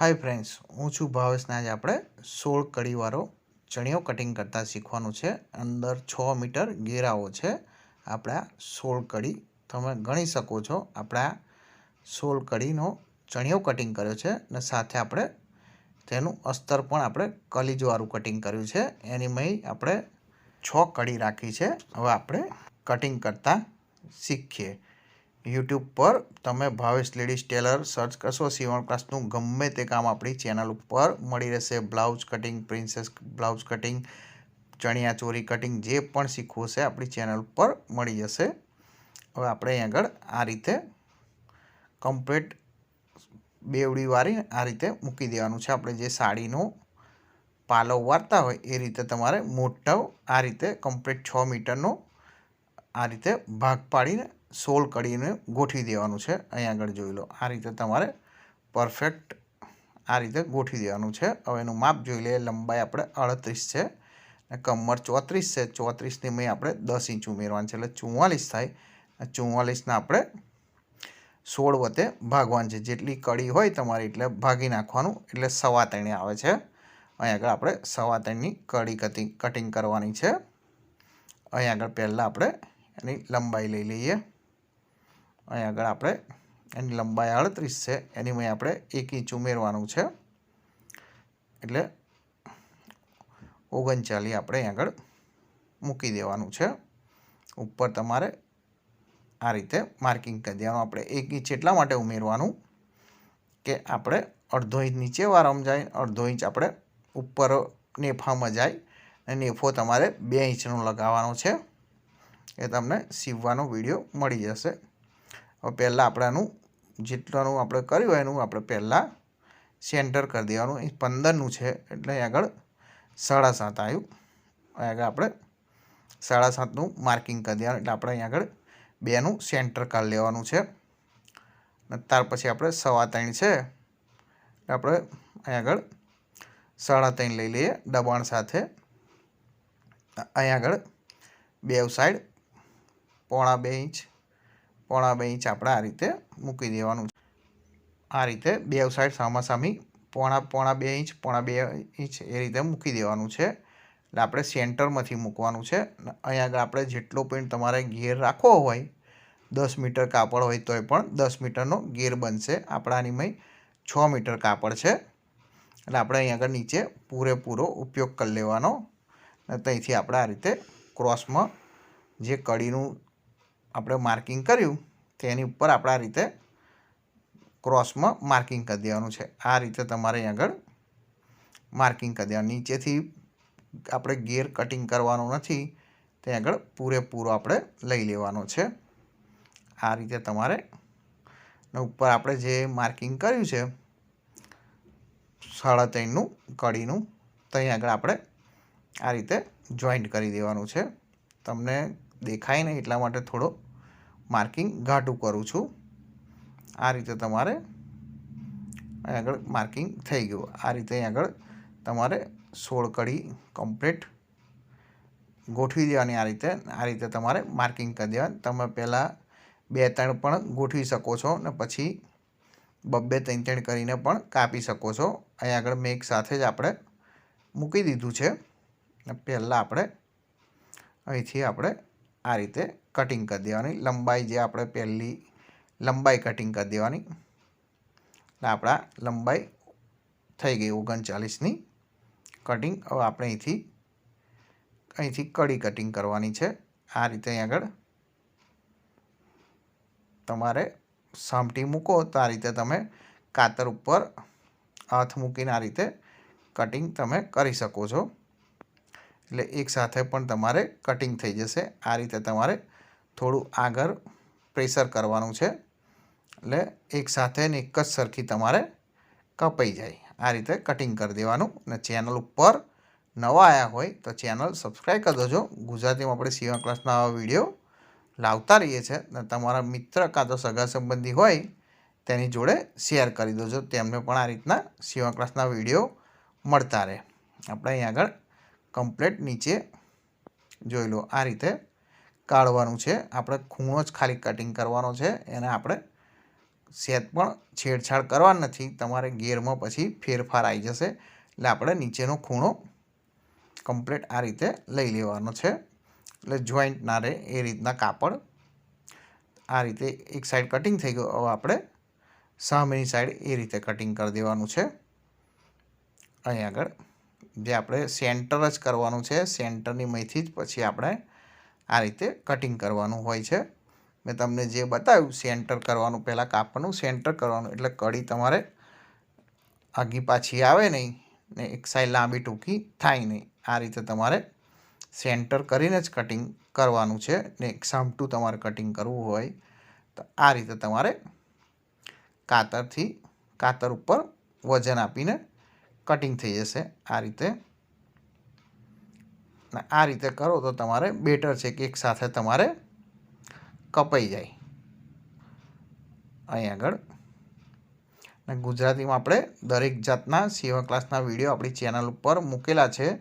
Hi friends હું છું ભાવેશને આજે આપણે સોળ કડીવાળો ચણિયો કટિંગ કરતાં શીખવાનું છે. અંદર છ મીટર ઘેરાવો છે. આપણા સોળ કડી, તમે ગણી શકો છો, આપણા સોળ કડીનો ચણિયો કટિંગ કર્યો છે અને સાથે આપણે તેનું અસ્તર પણ આપણે કલીજવાળું કટિંગ કર્યું છે. એની મય આપણે છ કડી રાખી છે. હવે આપણે કટિંગ કરતાં શીખીએ. યુટ્યુબ પર તમે ભાવેશ લેડીઝ ટેલર સર્ચ કરશો, સીવણ ક્લાસનું ગમે તે કામ આપણી ચેનલ ઉપર મળી રહેશે. Blouse cutting, princess blouse cutting, chaniya choli cutting જે પણ શીખવું છે આપણી ચેનલ ઉપર મળી જશે. હવે આપણે અહીં આગળ આ રીતે કમ્પ્લીટ બેવડી વાળી આ રીતે મૂકી દેવાનું છે. આપણે જે સાડીનો પાલો વારતા હોય એ રીતે તમારે મોટો આ રીતે કમ્પ્લીટ છ મીટરનો આ રીતે ભાગ પાડીને સોલ કડીને ગોઠવી દેવાનું છે. અહીં આગળ જોઈ લો. આ રીતે તમારે પરફેક્ટ આ રીતે ગોઠવી દેવાનું છે. હવે એનું માપ જોઈ લઈએ. લંબાઈ આપણે અડત્રીસ છે અને કમર ચોત્રીસ છે. ચોત્રીસની મેં આપણે દસ ઇંચ ઉમેરવાનું છે. એટલે ચુમ્માલીસ થાય. ચુમ્માલીસના આપણે સોળ વતે ભાગવાનું છે. જેટલી કડી હોય તમારી એટલે ભાગી નાખવાનું. એટલે સવા ત્રણે આવે છે. અહીં આગળ આપણે સવા ત્રણની કડી કટિંગ કટિંગ કરવાની છે. અહીં આગળ પહેલાં આપણે એની લંબાઈ લઈ લઈએ. અહીં આગળ આપણે એની લંબાઈ અડત્રીસ છે, એની મેં આપણે એક ઇંચ ઉમેરવાનું છે. એટલે ઓગણચાલીસ આપણે અહીં આગળ મૂકી દેવાનું છે. ઉપર તમારે આ રીતે માર્કિંગ કરી દેવાનું. આપણે એક ઇંચ એટલા માટે ઉમેરવાનું કે આપણે અડધો ઇંચ નીચે વારમ જાય, અડધો ઇંચ આપણે ઉપર નેફામાં જાય અને નેફો તમારે બે ઇંચનો લગાવવાનો છે. એ તમને સીવવાનો વીડિયો મળી જશે. પહેલાં આપણાનું જેટલાનું આપણે કર્યું હોય એનું આપણે પહેલાં સેન્ટર કરી દેવાનું. એ પંદરનું છે, એટલે આગળ સાડા સાત આવ્યું આગળ આપણે સાડા સાતનું માર્કિંગ કરી દેવાનું. એટલે આપણે અહીં આગળ બેનું સેન્ટર કાઢી લેવાનું છે. અને ત્યાર પછી આપણે સવા ત્રણ છે આપણે અહીં આગળ સાડા ત્રણ લઈ લઈએ દબાણ સાથે. અહીં આગળ બે સાઈડ પોણા બે ઇંચ. પોણા બે ઇંચ આપણે આ રીતે મૂકી દેવાનું આ રીતે બે સાઈડ સામાસામી પોણા પોણા બે ઇંચ, પોણા બે ઇંચ એ રીતે મૂકી દેવાનું છે. એટલે આપણે સેન્ટરમાંથી મૂકવાનું છે. અહીંયા આગળ આપણે જેટલો પેન્ટ તમારે ગેર રાખવો હોય, દસ મીટર કાપડ હોય તોય પણ દસ મીટરનો ગેર બનશે. આપણાની છ મીટર કાપડ છે. એટલે આપણે અહીં આગળ નીચે પૂરેપૂરો ઉપયોગ કરી લેવાનો. અને ત્યાંથી આપણે આ રીતે ક્રોસમાં જે કડીનું આપણે માર્કિંગ કર્યું, તેની ઉપર આપણે આ રીતે ક્રોસમાં માર્કિંગ કરી દેવાનું છે. આ રીતે તમારે આગળ માર્કિંગ કરી દેવાનું. નીચેથી આપણે ગેર કટિંગ કરવાનું નથી ત્યાં આગળ પૂરેપૂરો આપણે લઈ લેવાનો છે. આ રીતે તમારે ઉપર આપણે જે માર્કિંગ કર્યું છે, સાડા ત્રણનું કડીનું ત્યાં આગળ આપણે આ રીતે જોઈન્ટ કરી દેવાનું છે. તમને દેખાય નહીં એટલા માટે થોડો માર્કિંગ ઘાટું કરું છું. આ રીતે તમારે આગળ માર્કિંગ થઈ ગયું. આ રીતે આગળ તમારે સોળ કડી કમ્પ્લીટ ગોઠવી દેવાની. આ રીતે આ રીતે તમારે માર્કિંગ કરી દેવાની. તમે પહેલાં બે ત્રણ પણ ગોઠવી શકો છો ને પછી બબ્બે ત્રણ ત્રણ કરીને પણ કાપી શકો છો. અહીં આગળ મેં એક સાથે જ આપણે મૂકી દીધું છે. પહેલાં આપણે અહીંથી આપણે આ રીતે કટિંગ કરી દેવાની. લંબાઈ જે આપણે પહેલી લંબાઈ કટિંગ કરી દેવાની. આપણા લંબાઈ થઈ ગઈ ઓગણચાલીસની કટિંગ હવે આપણે અહીંથી અહીંથી કડી કટિંગ કરવાની છે. આ રીતે અહીં આગળ તમારે સામટી મૂકો તો આ રીતે તમે કાતર ઉપર હાથ મૂકીને આ રીતે કટિંગ તમે કરી શકો છો. એટલે એક સાથે પણ તમારે કટિંગ થઈ જશે. આ રીતે તમારે થોડું આગળ પ્રેશર કરવાનું છે. એટલે એક સાથે ને એક જ સરખી તમારે કપાઈ જાય. આ રીતે કટિંગ કરી દેવાનું અને ચેનલ ઉપર નવા આવ્યા હોય તો ચેનલ સબસ્ક્રાઈબ કરી દેજો. ગુજરાતીમાં આપણે સીવા ક્લાસના આવા વીડિયો લાવતા રહીએ છીએ અને તમારા મિત્ર કાં તો સગા સંબંધી હોય તેની જોડે શેર કરી દેજો. તેમને પણ આ રીતના સીવા ક્લાસના વીડિયો મળતા રહે. આપણે અહીં આગળ કમ્પ્લેટ નીચે જોઈ લો આ રીતે કાઢવાનું છે. આપણે ખૂણો જ ખાલી કટિંગ કરવાનો છે. એને આપણે સેત પણ છેડછાડ કરવા નથી. તમારે ગેરમાં પછી ફેરફાર આવી જશે. એટલે આપણે નીચેનો ખૂણો કમ્પ્લેટ આ રીતે લઈ લેવાનો છે. એટલે જોઈન્ટ ના રહે એ રીતના કાપડ. આ રીતે એક સાઈડ કટિંગ થઈ ગયું. હવે આપણે સામેની સાઈડ એ રીતે કટિંગ કરી દેવાનું છે. અહીં આગળ જે આપણે સેન્ટર જ કરવાનું છે, સેન્ટરની મહીથી જ પછી આપણે આ રીતે કટિંગ કરવાનું હોય છે. મેં તમને જે બતાવ્યું, સેન્ટર કરવાનું, પહેલાં કાપડનું સેન્ટર કરવાનું, એટલે કડી તમારે આગી પાછી આવે નહીં ને એક સાઈડ લાંબી ટૂંકી થાય નહીં. આ રીતે તમારે સેન્ટર કરીને જ કટિંગ કરવાનું છે ને એક સામટું તમારે કટિંગ કરવું હોય તો આ રીતે તમારે કાતરથી, કાતર ઉપર વજન આપીને કટિંગ થઈ જશે આ રીતે. આ રીતે કરો તો તમારે બેટર છે કે એક સાથે તમારે કપાઈ જાય. અહીં આગળ. ને ગુજરાતીમાં આપણે દરેક જાતના સીવા ક્લાસના વીડિયો આપણી ચેનલ ઉપર મૂકેલા છે.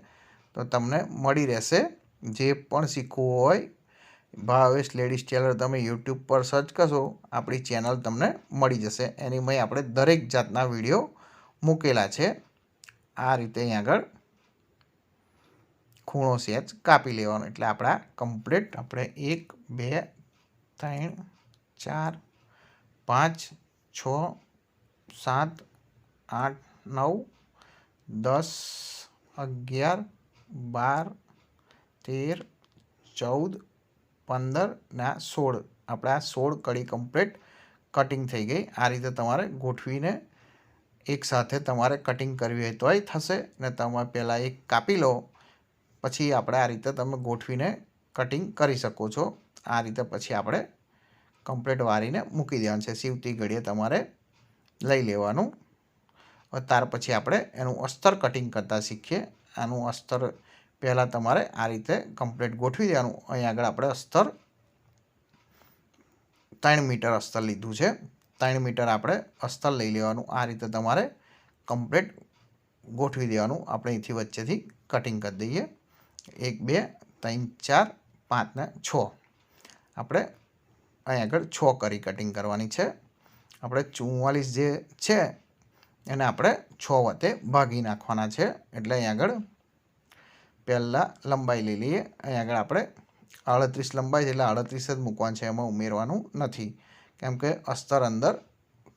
તો તમને મળી રહેશે. જે પણ શીખવું હોય, ભાવેશ લેડીઝ ટેલર તમે યુટ્યુબ પર સર્ચ કરશો, આપણી ચેનલ તમને મળી જશે. એની મેં આપણે દરેક જાતના વીડિયો મૂકેલા છે. આ રીતે અહીં આગળ ખૂણો સેચ કાપી લેવાનો. એટલે આપણા કમ્પ્લીટ આપણે એક, બે, ત્રણ, ચાર, પાંચ, છ, સાત, આઠ, નવ, દસ, અગિયાર, બાર, તેર, ચૌદ, પંદર ને આ સોળ. આપણે આ સોળ કડી કમ્પ્લીટ કટિંગ થઈ ગઈ. આ રીતે તમારે ગોઠવીને એકસાથે તમારે કટિંગ કરવી હોય તોય થશે ને તમે પહેલાં એક કાપી લો. પછી આપણે આ રીતે તમે ગોઠવીને કટિંગ કરી શકો છો. આ રીતે પછી આપણે કમ્પ્લેટ વારીને મૂકી દેવાનું છે. સીવતી ઘડીએ તમારે લઈ લેવાનું. ત્યાર પછી આપણે એનું અસ્તર કટિંગ કરતાં શીખીએ. આનું અસ્તર પહેલાં તમારે આ રીતે કમ્પ્લેટ ગોઠવી દેવાનું. અહીં આગળ આપણે અસ્તર ત્રણ મીટર અસ્તર લીધું છે. ત્રણ મીટર આપણે અસ્તર લઈ લેવાનું. આ રીતે તમારે કમ્પ્લીટ ગોઠવી દેવાનું. આપણે અહીંથી વચ્ચેથી કટિંગ કરી દઈએ. એક, બે, ત્રણ, ચાર, પાંચ ને છ. આપણે અહીં આગળ છ કરી કટિંગ કરવાની છે. આપણે ચુમ્માલીસ જે છે, એને આપણે છ વતે ભાગી નાખવાના છે. એટલે અહીં આગળ પહેલાં લંબાઈ લઈ લઈએ. અહીં આગળ આપણે આડત્રીસ લંબાઈ છે, એટલે આડત્રીસ જ મૂકવાનું છે, એમાં ઉમેરવાનું નથી. કેમ કે અસ્તર અંદર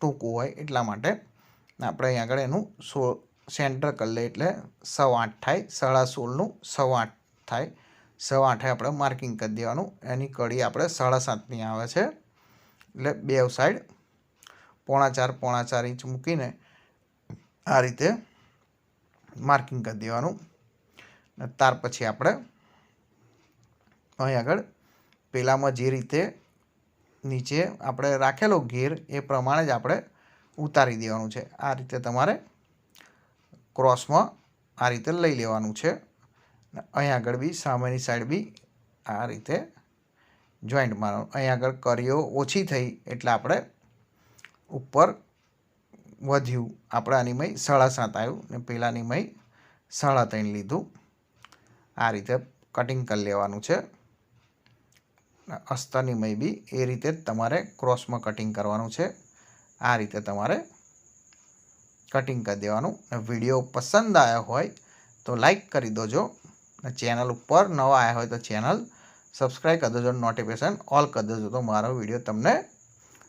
ટૂંકું હોય એટલા માટે. આપણે અહીં આગળ એનું સો, સેન્ટર કરી લઈએ એટલે સવા આઠ થાય, સાડા સોળનું સવા આઠ થાય. સવા આઠે આપણે માર્કિંગ કરી દેવાનું. એની કડી આપણે સાડા સાતની આવે છે. એટલે બે સાઈડ પોણા ચાર પોણા ચાર ઇંચ મૂકીને આ રીતે માર્કિંગ કરી દેવાનું. ને ત્યાર પછી આપણે અહીં આગળ પહેલાંમાં જે રીતે નીચે આપણે રાખેલો ઘેર એ પ્રમાણે જ આપણે ઉતારી દેવાનું છે. આ રીતે તમારે ક્રોસમાં આ રીતે લઈ લેવાનું છે. અહીં આગળ બી સામેની સાઈડ બી આ રીતે જોઈન્ટ મારવાનું. અહીં આગળ કરીઓ ઓછી થઈ એટલે આપણે ઉપર વધ્યું. આપણે આની મય સાડા સાત આવ્યું ને પહેલાંની મય સાડા ત્રણ લીધું. આ રીતે કટિંગ કરી લેવાનું છે. અસ્તરની મય બી એ રીતે તમારે ક્રોસમાં કટિંગ કરવાનું છે. આ રીતે તમારે કટિંગ કરી દેવાનું. વીડિયો પસંદ આવ્યો હોય તો લાઈક કરી દોજો. ચેનલ ઉપર નવા આવ્યા હોય તો ચેનલ સબસ્ક્રાઈબ કરી દેજો. નોટિફિકેશન ઓલ કરી દેજો તો મારો વીડિયો તમને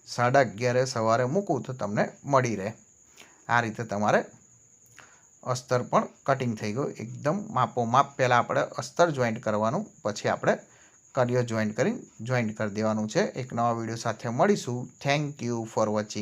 સાડા અગિયારે સવારે મૂકું તો તમને મળી રહે. આ રીતે તમારે અસ્તર પણ કટિંગ થઈ ગયું. એકદમ માપો માપ પહેલાં આપણે અસ્તર જોઈન્ટ કરવાનું, પછી આપણે કરીઓ જોઈન કરી જોઈન કરી દેવાનું છે. એક નવા વીડિયો સાથે મળીશું. Thank you for watching